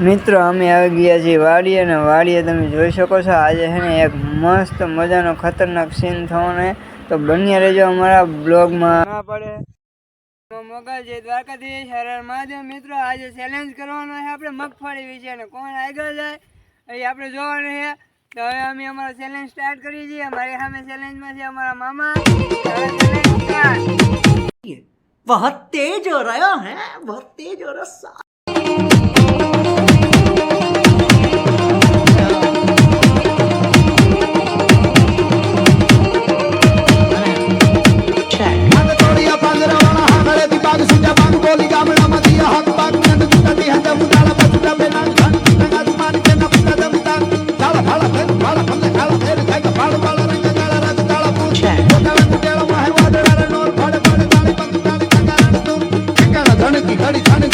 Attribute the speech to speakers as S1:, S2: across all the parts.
S1: મિત્રો, અમે આવી ગયા છીએ વાડીએ અને વાડીએ તમે જોઈ શકો છો, આજે છે ને એક મસ્ત મજાનો ખતરનાક સીન થવાનો તો બન્યા રહેજો અમારા બ્લોગમાં. ના પડે. મોગલ જે દ્વારકાધીશ હરર મિત્રો, આજે ચેલેન્જ કરવાનો છે આપણે મગફળી વિશે અને કોણ આગળ જાય એ આપણે જોવાનું છે. હવે અમે અમારો ચેલેન્જ સ્ટાર્ટ કરીએ છીએ અમારી સામે ચેલેન્જમાં છે અમારા મામા.
S2: બહુ તેજ હો રહ્યો હે બહુ તેજ હો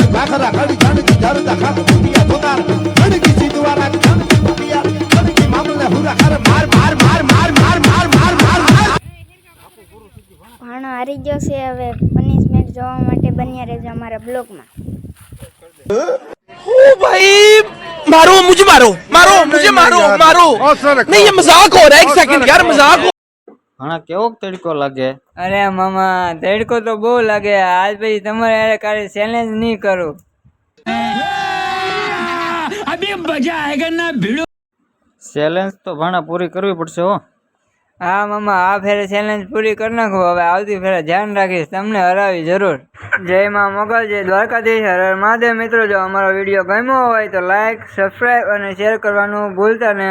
S2: રાખરા ઘડી જાણકી ધરતા ખાપ ફૂટિયા ધોકાર ઘડકી સીધવા રાખ જાણકી ફૂટિયા
S3: ઘડકી મામલે ગયો છે હવે પનિશમેન્ટ જોવા માટે બન્યા રહેજો અમારા બ્લોગમાં
S4: ઓ ભાઈ मारो मुझे मारो मारो मुझे मारो मारो
S5: ઘણા કેવો તડકો લાગે?
S1: અરે મામા તડકો તો બહુ લાગે. આજ પછી તમારે હારે કાલે ચેલેન્જ નહીં કરું.
S5: ચેલેન્જ તો ભાણા પૂરી કરવી પડશે હો.
S1: હા મામા આ ફેરે ચેલેન્જ પૂરી કરી નાખો. હવે આવતી ફેરે ધ્યાન રાખીશ. તમને હરાવી જરૂર. જય માં મોગલ જય દ્વારકાધીશ હર હર મહાદેવ. મિત્રો જો અમારો વીડિયો ગમ્યો હોય તો લાઈક સબસ્ક્રાઈબ અને શેર કરવાનું ભૂલતા ને.